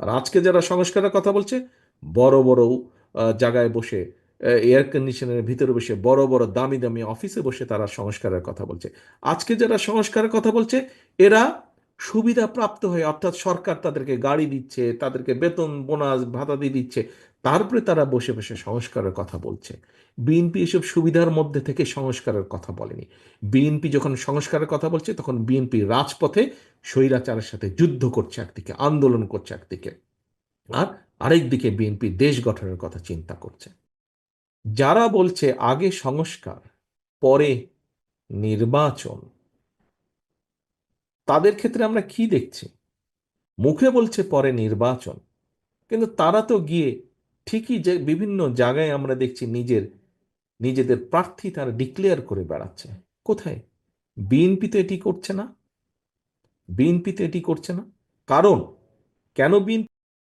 আর আজকে যারা সংস্কারের কথা বলছে, বড় বড় জায়গায় বসে এয়ার কন্ডিশনের ভিতরে বসে, বড় বড় দামি দামি অফিসে বসে তারা সংস্কারের কথা বলছে। আজকে যারা সংস্কারের কথা বলছে, এরা সুবিধা প্রাপ্ত হয়ে, অর্থাৎ সরকার তাদেরকে গাড়ি দিচ্ছে, তাদেরকে বেতন, বোনাস, ভাতা দিয়ে দিচ্ছে, তারপরে তারা বসে বসে সংস্কারের কথা বলছে। বিএনপি এসব সুবিধার মধ্যে থেকে সংস্কারের কথা বলেনি। বিএনপি যখন সংস্কারের কথা বলছে, তখন বিএনপি রাজপথে স্বৈরাচারের সাথে যুদ্ধ করছে একদিকে, আন্দোলন করছে একদিকে। আর আরেকদিকে বিএনপি দেশ গঠনের কথা চিন্তা করছে। যারা বলছে আগে সংস্কার, পরে নির্বাচন তাদের ক্ষেত্রে আমরা কি দেখছি? মুখে বলছে পরে নির্বাচন। কিন্তু তারা তো গিয়ে ঠিকই যে বিভিন্ন জায়গায় আমরা দেখছি নিজের, নিজেদের প্রার্থী তারা ডিক্লেয়ার করে বেড়াচ্ছে। কোথায়? বিএনপি তো এটি করছে না। বিএনপি তো এটি করছে না। কারণ কেন বিএনপি